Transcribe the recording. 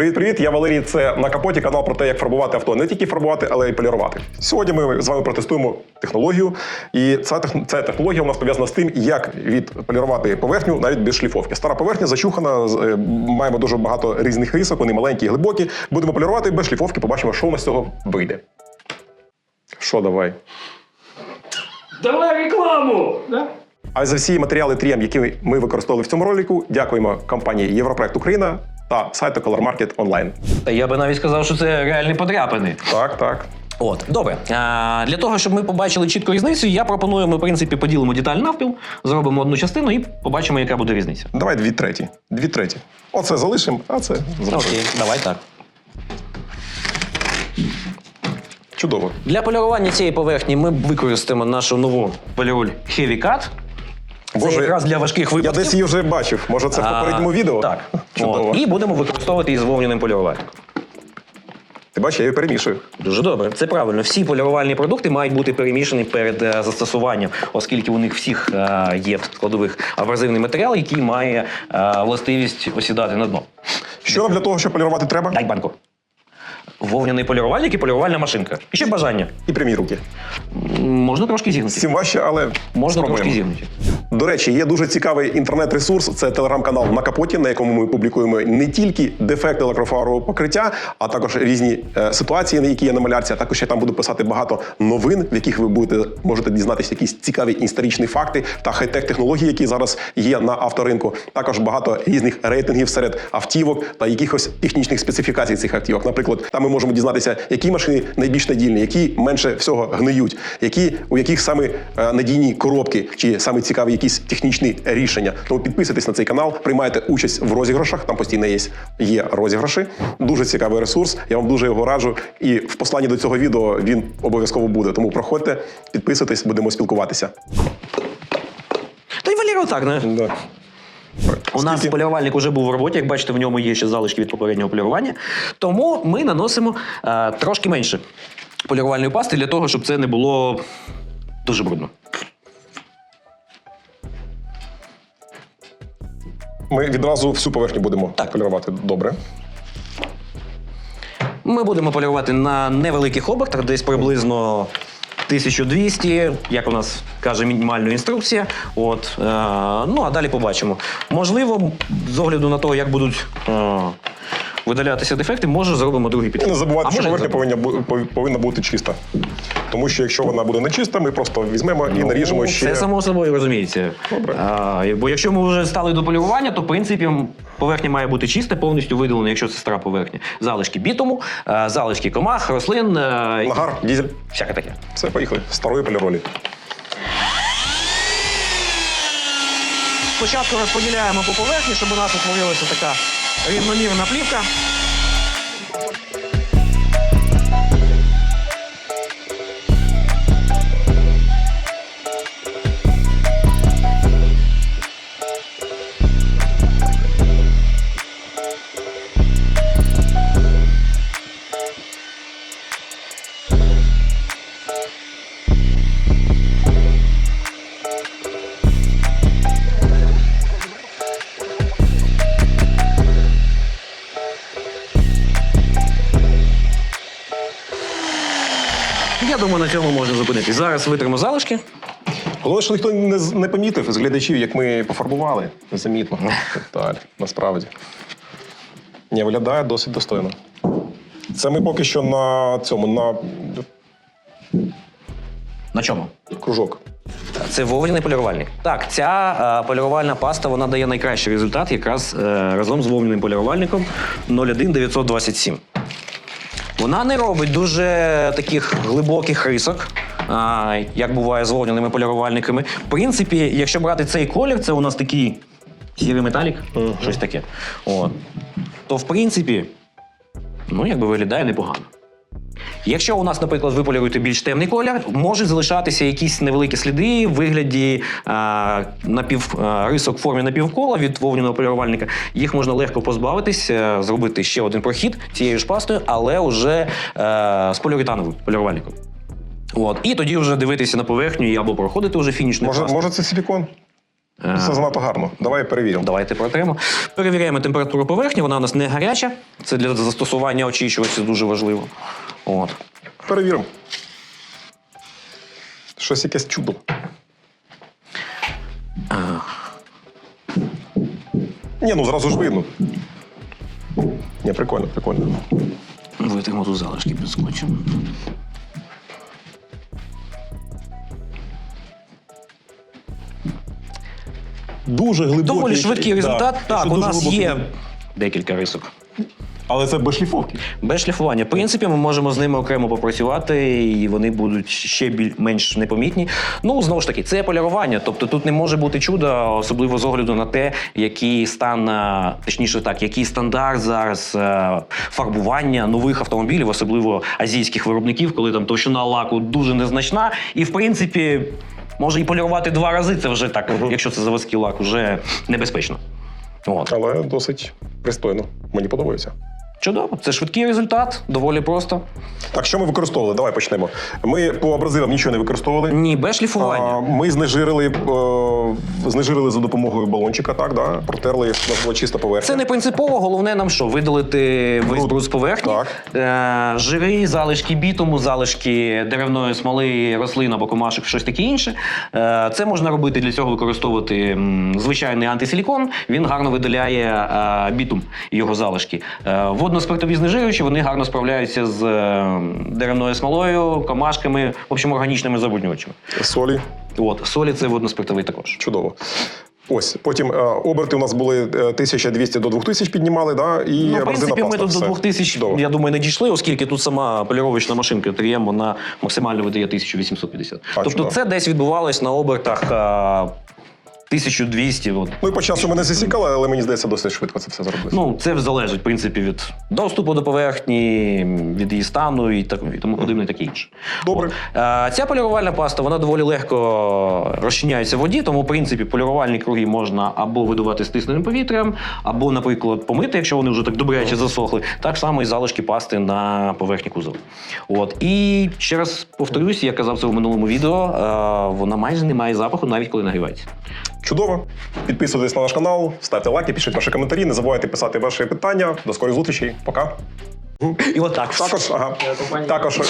Привіт, привіт! Я Валерій. Це на капоті канал про те, як фарбувати авто. Не тільки фарбувати, але й полірувати. Сьогодні ми з вами протестуємо технологію, і ця, ця технологія у нас пов'язана з тим, як відполірувати поверхню навіть без шліфовки. Стара поверхня зачухана, е, маємо дуже багато різних рисок, вони маленькі і глибокі. Будемо полірувати без шліфовки, побачимо, що у нас з цього вийде. Що давай? Давай рекламу! Да? А за всі матеріали 3M, які ми використовували в цьому ролику, дякуємо компанії Європроект Україна та сайту Color Market Online. Та я би навіть сказав, що це реальні подряпини. Так, так. От, добре. А, для того, щоб ми побачили чітку різницю, я пропоную, ми, в принципі, поділимо деталь навпіл, зробимо одну частину і побачимо, яка буде різниця. Давай дві треті. Дві треті. Оце залишимо, а це зробимо. Окей, давай так. Чудово. Для полірування цієї поверхні ми використаємо нашу нову поліроль Heavy Cut. Це якраз для важких випадків. Я десь її вже бачив. Може, це в попередньому відео? Так. Чудово. От. І будемо використовувати її з вовняним полірувальником. Ти бачиш, я її перемішую. Дуже добре, це правильно. Всі полірувальні продукти мають бути перемішані перед е, застосуванням, оскільки у них всіх е, є в складових абразивний матеріал, який має е, властивість осідати на дно. Що нам для того, щоб полірувати треба? Дай банку. Вовняний полірувальник і полірувальна машинка. І ще бажання. І прямі руки. Можна трошки зігнути. цим важче, але Можна спробуємо. трошки зігнути. До речі, є дуже цікавий інтернет-ресурс. Це телеграм-канал на капоті, на якому ми публікуємо не тільки дефекти лакрофарового покриття, а також різні е, ситуації, на які є на малярці. А також я там буду писати багато новин, в яких ви будете можете дізнатися якісь цікаві історичні факти та хай-тек технології, які зараз є на авторинку. Також багато різних рейтингів серед автівок та якихось технічних специфікацій цих автівок. Наприклад, там ми можемо дізнатися, які машини найбільш надійні, які менше всього гниють, які у яких саме е, надійні коробки, чи саме цікаві якісь технічні рішення. Тому підписуйтесь на цей канал, приймайте участь в розіграшах. Там постійно є, є розіграші. Дуже цікавий ресурс. Я вам дуже його раджу. І в посланні до цього відео він обов'язково буде. Тому проходьте, підписуйтесь, будемо спілкуватися. Та й Валера так, не? Да. У нас полірувальник вже був в роботі, як бачите, в ньому є ще залишки від попереднього полірування. Тому ми наносимо е, трошки менше полірувальної пасти для того, щоб це не було дуже брудно. Ми відразу всю поверхню будемо Так. полірувати. Добре. Ми будемо полірувати на невеликих обертах, десь приблизно 1200, як у нас каже мінімальна інструкція. От, е, ну а далі побачимо. Можливо, з огляду на те, як будуть е, видалятися дефекти, може зробимо другий І підхід. не забувайте, А що може, поверхня повинна, бу- повинна бути чиста. Тому що якщо вона буде не чиста, ми просто візьмемо і наріжемо Ну, ще. Це само собою розуміється. Добре. А, бо якщо ми вже стали до полірування, то в принципі поверхня має бути чиста, повністю видалена, якщо це стара поверхня. Залишки бітуму, е, залишки комах, рослин, е, Нагар, дізель. всяке таке. Все, поїхали. Старої поліролі. Спочатку розподіляємо по поверхні, щоб у нас утворилася така рівномірна плівка. Я думаю, на цьому можна зупинитись. Зараз витримо залишки. Головне, що ніхто не, з- не помітив з глядачів, як ми пофарбували. Незамітно. Деталь, насправді. Ні, виглядає досить достойно. Це ми поки що на цьому, на На чому? кружок. Це вовняний полірувальник. Так, ця е, полірувальна паста вона дає найкращий результат якраз е, разом з вовняним полірувальником 01927. Вона не робить дуже таких глибоких рисок, а, як буває з вовняними полірувальниками. В принципі, якщо брати цей колір, це у нас такий сірий металік, щось таке. От. То в принципі, ну якби виглядає непогано. Якщо у нас, наприклад, ви поліруєте більш темний колір, можуть залишатися якісь невеликі сліди в вигляді а, напів, а, рисок в формі напівкола від вовняного полірувальника. Їх можна легко позбавитись, е, зробити ще один прохід цією ж пастою, але вже е, з поліуретановим полірувальником. От. І тоді вже дивитися на поверхню і або проходити вже фінішну Може, пасту. може це силікон? Е, Це занадто гарно. Давай перевіримо. Давайте протремо. Перевіряємо температуру поверхні, вона у нас не гаряча. Це для застосування очищувача дуже важливо. От. Перевіримо. Щось якесь чудо. Ні, ну зразу ж видно. Ні, прикольно, прикольно. Витримо тут залишки під скотчем. Дуже глибокий. Доволі швидкий результат. Да. Так, у нас глибокий. є декілька рисок. Але це без шліфовки. Без шліфування. В принципі, ми можемо з ними окремо попрацювати, і вони будуть ще біль менш непомітні. Ну, знову ж таки, це полірування. Тобто тут не може бути чуда, особливо з огляду на те, який стан, е, точніше так, який стандарт зараз е, фарбування нових автомобілів, особливо азійських виробників, коли там товщина лаку дуже незначна, і в принципі. Може і полірувати два рази, це вже так, якщо це заводський лак, вже небезпечно. От. Але досить пристойно. Мені подобається. Чудово, це швидкий результат, доволі просто. Так, що ми використовували? Давай почнемо. Ми по абразивам нічого не використовували. Ні, без шліфування. А, Ми знежирили, е, знежирили за допомогою балончика, так, да? протерли, у нас була чиста поверхня. Це не принципово. Головне нам що? Видалити весь Бруд. з поверхні. Е, жири, залишки бітуму, залишки деревної смоли, рослин або комашок, щось таке інше. Е, це можна робити для цього використовувати звичайний антисилікон. Він гарно видаляє е, бітум його залишки. Е, водно-спиртові знежирювачі вони гарно справляються з е, деревною смолою, комашками, в общем, органічними забруднювачами. Солі. От, солі це водно-спиртовий також. Чудово. Ось потім е, оберти у нас були е, 1200 до 2000 піднімали, да? і Ну, в принципі, ми тут до Все. 2000, Чудово. я думаю, не дійшли, оскільки тут сама поліровочна машинка 3М, вона максимально видає 1850. А, тобто чудово. це десь відбувалось на обертах а, 1200. От. Ну і по часу мене засікали, але мені здається, досить швидко це все зробили. Ну, це залежить, в принципі, від доступу до поверхні, від її стану і, так, і тому подібне, таке інше. Добре. От. Е, Ця полірувальна паста вона доволі легко розчиняється в воді, тому, в принципі, полірувальні круги можна або видувати стисненим повітрям, або, наприклад, помити, якщо вони вже так добряче засохли. Так само і залишки пасти на поверхні кузова. От. І ще раз повторюсь, я казав це в минулому відео, вона майже не має запаху, навіть коли нагрівається. Чудово. Підписуйтесь на наш канал, ставте лайки, пишіть ваші коментарі. Не забувайте писати ваші питання. До скорої зустрічі. Пока. І отак. Також, ага, також